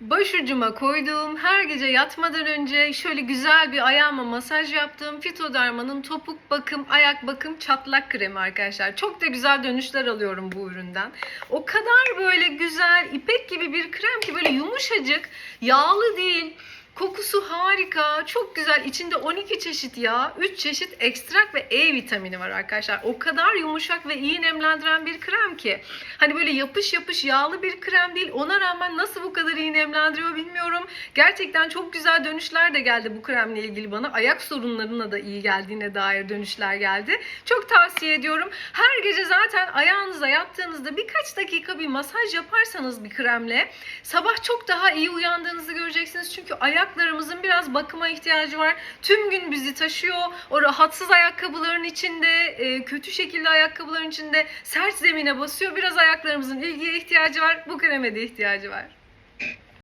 Başucuma koyduğum her gece yatmadan önce şöyle güzel bir ayağıma masaj yaptığım Fitoderma'nın topuk bakım, ayak bakım çatlak kremi arkadaşlar. Çok da güzel dönüşler alıyorum bu üründen. O kadar böyle güzel, ipek gibi bir krem ki böyle yumuşacık, yağlı değil. Kokusu harika, çok güzel. İçinde 12 çeşit yağ, 3 çeşit ekstrak ve E vitamini var arkadaşlar. O kadar yumuşak ve iyi nemlendiren bir krem ki. Hani böyle yapış yapış yağlı bir krem değil. Ona rağmen nasıl bu kadar iyi nemlendiriyor bilmiyorum. Gerçekten çok güzel dönüşler de geldi bu kremle ilgili bana. Ayak sorunlarına da iyi geldiğine dair dönüşler geldi. Çok tavsiye ediyorum. Her gece zaten ayağınıza yattığınızda birkaç dakika bir masaj yaparsanız bir kremle sabah çok daha iyi uyandığınızı göreceksiniz. Çünkü ayaklarımızın biraz bakıma ihtiyacı var. Tüm gün bizi taşıyor. O rahatsız ayakkabıların içinde, e, kötü şekilde ayakkabıların içinde sert zemine basıyor. Biraz ayaklarımızın ilgiye ihtiyacı var. Bu kreme de ihtiyacı var.